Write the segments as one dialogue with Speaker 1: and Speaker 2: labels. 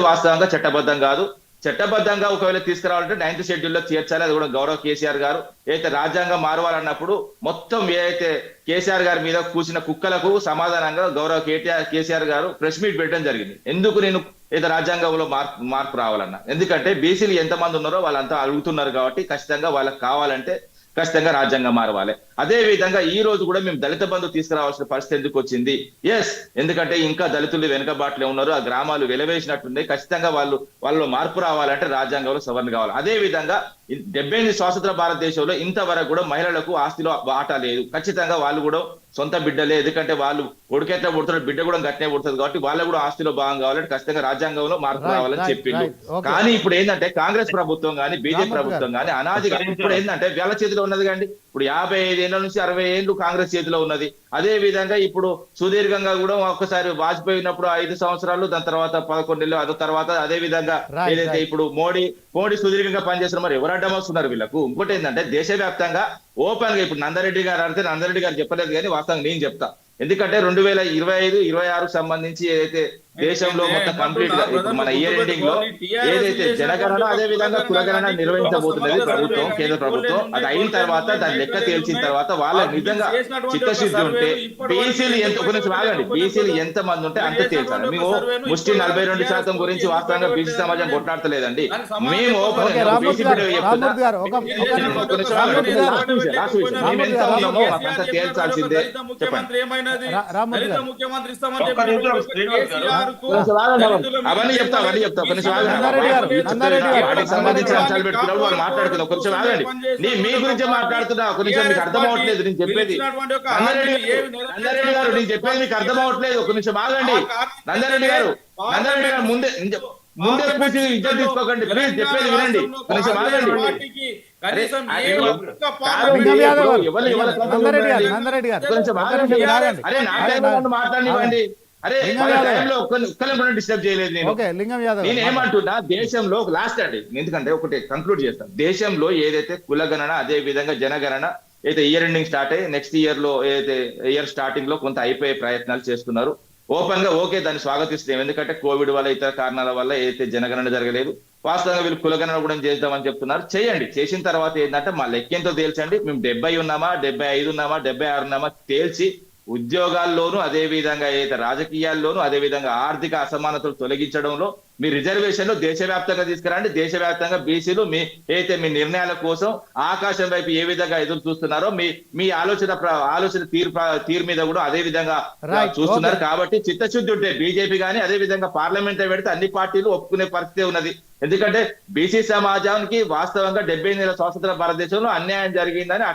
Speaker 1: వాస్తవంగా చట్టబద్ధం కాదు. చట్టబద్ధంగా ఒకవేళ తీసుకురావాలంటే నైన్త్ షెడ్యూల్లో చేర్చాలి అది కూడా గౌరవ కేసీఆర్ గారు. ఏదైతే రాజ్యాంగం మారవాలన్నప్పుడు మొత్తం ఏదైతే కేసీఆర్ గారి మీద కూసిన కుక్కలకు సమాధానంగా గౌరవ కేటీఆర్ కేసీఆర్ గారు ప్రెస్ మీట్ పెట్టడం జరిగింది. ఎందుకు నేను ఏదో రాజ్యాంగంలో మార్పు మార్పు రావాలన్నా? ఎందుకంటే బీసీలు ఎంతమంది ఉన్నారో వాళ్ళంతా అడుగుతున్నారు కాబట్టి ఖచ్చితంగా వాళ్ళకి కావాలంటే ఖచ్చితంగా రాజ్యాంగం మారవాలి. అదే విధంగా ఈ రోజు కూడా మేము దళిత బంధు తీసుకురావాల్సిన పరిస్థితి ఎందుకు వచ్చింది? ఎస్ ఎందుకంటే ఇంకా దళితులు వెనుకబాట్లే ఉన్నారు ఆ గ్రామాలు వెలవేసినట్టున్నాయి ఖచ్చితంగా వాళ్ళు వాళ్ళలో మార్పు రావాలంటే రాజ్యాంగంలో సవరణ కావాలి. అదే విధంగా డెబ్బై ఎనిమిది స్వాతంత్ర భారతదేశంలో ఇంతవరకు కూడా మహిళలకు ఆస్తిలో వాటా లేదు. ఖచ్చితంగా వాళ్ళు కూడా సొంత బిడ్డలే ఎందుకంటే వాళ్ళు కొడుకెట్లా పుడుతున్న బిడ్డ కూడా గట్టినే పుడుతుంది కాబట్టి వాళ్ళకు కూడా ఆస్తిలో భాగం కావాలంటే ఖచ్చితంగా రాజ్యాంగంలో మార్పు రావాలని చెప్పిండు.
Speaker 2: Okay.
Speaker 1: కానీ ఇప్పుడు ఏంటంటే కాంగ్రెస్ ప్రభుత్వం కానీ బీజేపీ ప్రభుత్వం కానీ అనాదిగా ఇప్పుడు ఏంటంటే వేల చేతిలో ఉన్నది కండి. ఇప్పుడు యాభై ఐదేళ్ళ నుంచి అరవై ఏళ్ళు కాంగ్రెస్ చేతిలో ఉన్నది. అదే విధంగా ఇప్పుడు సుదీర్ఘంగా కూడా ఒక్కసారి వాజ్పేయి ఉన్నప్పుడు ఐదు సంవత్సరాలు దాని తర్వాత పదకొండు నెలలు అదే తర్వాత అదే విధంగా ఏదైతే. ఇప్పుడు మోడీ మోడీ సుదీర్ఘంగా పనిచేస్తున్నారు మరి ఎవరు అడ్డం వస్తున్నారు వీళ్ళకు? ఇంకోటి ఏంటంటే దేశవ్యాప్తంగా ఓపెన్గా ఇప్పుడు నందారెడ్డి గారు అడిగితే నందారెడ్డి గారు చెప్పలేదు కానీ వాస్తవంగా నేను చెప్తా. ఎందుకంటే రెండు వేల ఇరవై ఐదు ఇరవై ఆరు సంబంధించి ఏదైతే దేశంలో మొత్తం కంప్లీట్గా ఇప్పుడు మన ఇయర్ ఎండింగ్లో ఏదైతే జనగణన అదే విధంగా కులగణన నిర్వహించబోతున్నది ప్రభుత్వం. కేంద్ర ప్రభుత్వం. అది అయిన తర్వాత దాని లెక్క తేల్చిన తర్వాత వాళ్ళ నిజంగా చిత్తశుద్ధి ఉంటే బీసీలు ఎంత గురించి ఆగండి బీసీలు ఎంత మంది ఉంటే అంత తేల్చాలి. మేము ముష్టి నలభై రెండు శాతం గురించి వాస్తవంగా బీసీ సమాజం కొట్లాడతలేదండి. మేము
Speaker 2: ఒక ఒక.
Speaker 1: ఒక మాకంతా తేల్చాల్సిందే? చెప్పండి.
Speaker 3: ముఖ్యమంత్రి
Speaker 1: కొంచెం ఆగండి. అవన్నీ చెప్తా అవన్నీ చెప్తా. ఒక నిమిషం ఆగండి.
Speaker 2: నందారెడ్డి గారు, నందారెడ్డి గారు.
Speaker 1: వాటికి సంబంధించిన అంశాలు పెట్టుకున్నప్పుడు వాళ్ళు మాట్లాడుతున్నారు ఒక నిమిషం ఆగండి నీ మీ గురించే మాట్లాడుతున్నా ఒక నిమిషం మీకు అర్థం అవ్వట్లేదు. నేను చెప్పేది నందారెడ్డి గారు నందారెడ్డి గారు నేను చెప్పేది మీకు అర్థం అవ్వట్లేదు. ఒక నిమిషం ఆగండి. నందారెడ్డి గారు నందారెడ్డి గారు ముందే ముందే కూర్చి ఇద్దరు తీసుకోకండి. ప్లీజ్ చెప్పేది వినండి. నిమిషం ఆగండి. నా
Speaker 2: అరే,
Speaker 1: అరే. టైంలో ఒక్క ఒక్కరిని డిస్టర్బ్ చేయలేదు నేను.
Speaker 2: ఓకే లింగం యాదవ్.
Speaker 1: నేను. ఏమంటున్నా దేశంలో లాస్ట్ అండి ఎందుకంటే ఒకటి కంక్లూడ్ చేస్తాను దేశంలో ఏదైతే కులగణన అదే విధంగా జనగణన అయితే ఇయర్ ఎండింగ్ స్టార్ట్ అయ్యి నెక్స్ట్ ఇయర్లో ఏదైతే ఇయర్ స్టార్టింగ్లో కొంత అయిపోయే ప్రయత్నాలు చేస్తున్నారు. ఓపెన్గా ఓకే దాన్ని స్వాగతిస్తున్నాం. ఎందుకంటే కోవిడ్ వల్ల ఇతర కారణాల వల్ల ఏదైతే జనగణన జరగలేదు వాస్తవంగా వీళ్ళు కులగణన కూడా చేద్దామని చెప్తున్నారు. చేయండి. చేసిన తర్వాత ఏంటంటే మా లెక్కేంతో తేల్చండి. మేము డెబ్బై ఉన్నామా డెబ్బై ఐదు ఉన్నామా డెబ్బై ఆరు ఉన్నామా తేల్చి ఉద్యోగాల్లోనూ అదే విధంగా ఏదైతే రాజకీయాల్లోనూ అదే విధంగా ఆర్థిక అసమానతలు తొలగించడంలో మీ రిజర్వేషన్లు దేశవ్యాప్తంగా తీసుకురండి దేశవ్యాప్తంగా బీసీలు మీ ఏదైతే మీ నిర్ణయాల కోసం ఆకాశం వైపు ఏ విధంగా ఎదురు చూస్తున్నారో మీ మీ ఆలోచన ఆలోచన తీరు తీరు మీద కూడా అదే విధంగా చూస్తున్నారు. కాబట్టి చిత్తశుద్ధి ఉంటే బీజేపీ గానీ అదే విధంగా పార్లమెంట్ పెడితే అన్ని పార్టీలు ఒప్పుకునే పరిస్థితి ఉన్నది ఎందుకంటే బీసీ సమాజానికి వాస్తవంగా డెబ్బై నెలల స్వాతంత్ర భారతదేశంలో అన్యాయం జరిగిందని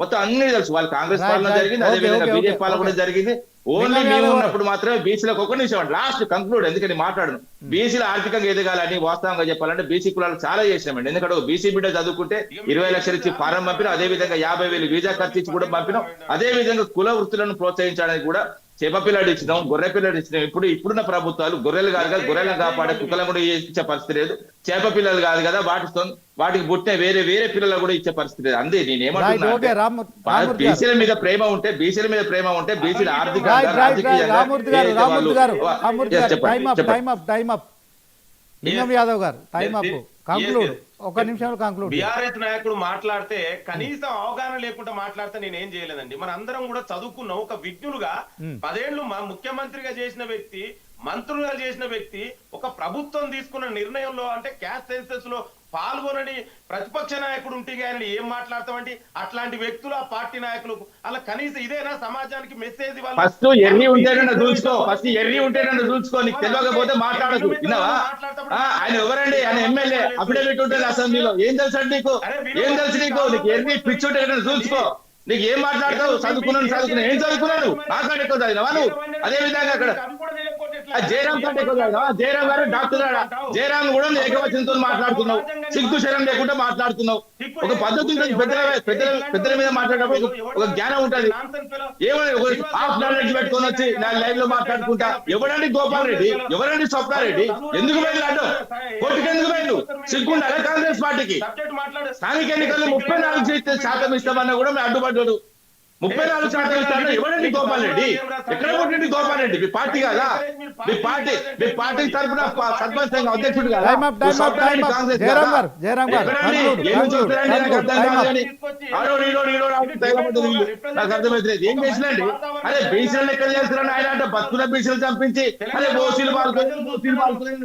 Speaker 1: మొత్తం అన్ని తెలుసు వాళ్ళు కాంగ్రెస్ పాలన. జరిగింది అదే విధంగా బీజేపీ పాలన కూడా. జరిగింది ఓన్లీ మేము ఉన్నప్పుడు మాత్రమే బీసీలకు ఒక నిమిషం లాస్ట్ కంక్లూడ్ ఎందుకని మాట్లాడను. బీసీలు ఆర్థికంగా ఎదగాలని వాస్తవంగా చెప్పాలంటే బీసీ కులాలు చాలా చేసినామండి. ఎందుకంటే బీసీ బిడ్డ చదువుకుంటే ఇరవై లక్షలు ఇచ్చి ఫారం పంపినాం అదే విధంగా యాభై వేలు వీజా ఖర్చు ఇచ్చి కూడా పంపినాం అదే విధంగా కుల వృత్తులను ప్రోత్సహించడానికి కూడా చేప పిల్లడు ఇచ్చినాం గొర్రె పిల్లడు ఇచ్చినాం. ఇప్పుడు ఇప్పుడున్న ప్రభుత్వాలు గొర్రెలు కాదు కదా గొర్రెలను కాపాడే కుక్కలను కూడా ఇచ్చే పరిస్థితి లేదు. చేప పిల్లలు కాదు కదా వాటితో వాటికి పుట్టిన వేరే వేరే పిల్లలు కూడా ఇచ్చే పరిస్థితి లేదు. అందే నేను
Speaker 2: రైట్ ఓకే
Speaker 1: ఏమంటున్నా
Speaker 2: రామ్ రామ్మూర్తి గారు.
Speaker 1: బీసీల మీద ప్రేమ ఉంటే బీసీల మీద ప్రేమ ఉంటే బీసీల ఆర్థిక
Speaker 2: రామూర్తి గారు యాదవ్ గారు టైం అప్. కంక్లూడ్. ఒక నిమిషంలో కంక్లూడ్
Speaker 4: బీఆర్ఎస్ నాయకుడు మాట్లాడితే కనీసం అవగాహన లేకుండా మాట్లాడితే నేను ఏం చేయలేదండి. మన అందరం కూడా చదువుకున్నాం. ఒక విజ్ఞులుగా పదేళ్ళు మా ముఖ్యమంత్రిగా చేసిన వ్యక్తి మంత్రులుగా చేసిన వ్యక్తి ఒక ప్రభుత్వం తీసుకున్న నిర్ణయంలో అంటే క్యాస్ట్ సెన్సెస్లో పాల్గొనని ప్రతిపక్ష నాయకుడు ఉంటే ఆయన ఏం మాట్లాడతామండి? అట్లాంటి వ్యక్తులు ఆ పార్టీ నాయకులు అలా కనీసం ఇదేనా సమాజానికి మెసేజ్ ఇవ్వాలి
Speaker 1: ఫస్ట్ ఎర్రి ఉంటేనన్నా చూసుకో. ఫస్ట్ ఎర్రి ఉంటేనన్నా చూసుకో. నీకు తెలియకపోతే మాట్లాడకు. విన్నావా? ఆ, ఆయన ఎవరండి? ఆయన ఎమ్మెల్యే. అఫిడవిట్ ఉంటుంది అసెంబ్లీలో. ఏం తెలుసు నీకు? ఏం తెలుసు నీకు? నీకు ఎర్రి పిచ్చి ఉంటే చూసుకో. నీకు ఏం మాట్లాడతావు? చదువుకున్నాను చదువుకున్నాను. ఏం చదువుకున్నాను? నాకంటే ఎక్కువ చదివినావా నువ్వు? అదే విధంగా అక్కడ. ఆ జయరాం కంటే ఎక్కువ చదివినావా? జయరాం గారు డాక్టర్ గారా? జయరాం కూడా నువ్వు ఏకవచనంతో మాట్లాడుతున్నావు. సిగ్గు శరం లేకుండా మాట్లాడుతున్నావు. ఒక పద్ధతి ఉంటుంది. పెద్దల పెద్దల పెద్దల మీద మాట్లాడేటప్పుడు ఒక- జ్ఞానం ఉంటది. ఏమని హాఫ్ నాలెడ్జ్ పెట్టుకొని వచ్చి నా లైవ్లో మాట్లాడుకుంటా. ఎవరండి గోపాల్ రెడ్డి? ఎవరండి స్వప్నారెడ్డి? ఎందుకు అడ్డు సిగ్గుండాలి కాంగ్రెస్ పార్టీకి? స్థానిక ఎన్నికల్లో ముప్పై నాలుగు శాతం ఇస్తామన్నా కూడా మేము అడ్డుపడ్డాడు. ముప్పై నాలుగు శాతం ఇస్తారంటే ఎవరండి గోపాల్ రెడ్డి? ఎక్కడ కొట్టండి గోపాల్ రెడ్డి? మీ పార్టీ కాదా? మీ పార్టీ మీ పార్టీ తరఫున సర్పంచ్ సంఘం అధ్యక్షుడు కదా? నాకు
Speaker 2: conclude,
Speaker 1: అర్థం
Speaker 2: time
Speaker 1: కాదు
Speaker 2: up.
Speaker 1: కానీ. ఆడోడు, ఈడోడు, ఈడోడు ఆడు తెగబడ్డది వీళ్ళు. నాకు అర్థమైతే ఏం చేసినండి అరే బీసీలు ఎక్కడ చేస్తున్నాడు ఆయన అంటే బతుకున్న బీసీలు చంపించి అరే ఓసీలు పాల్గొని ఓసీలు పాల్గొని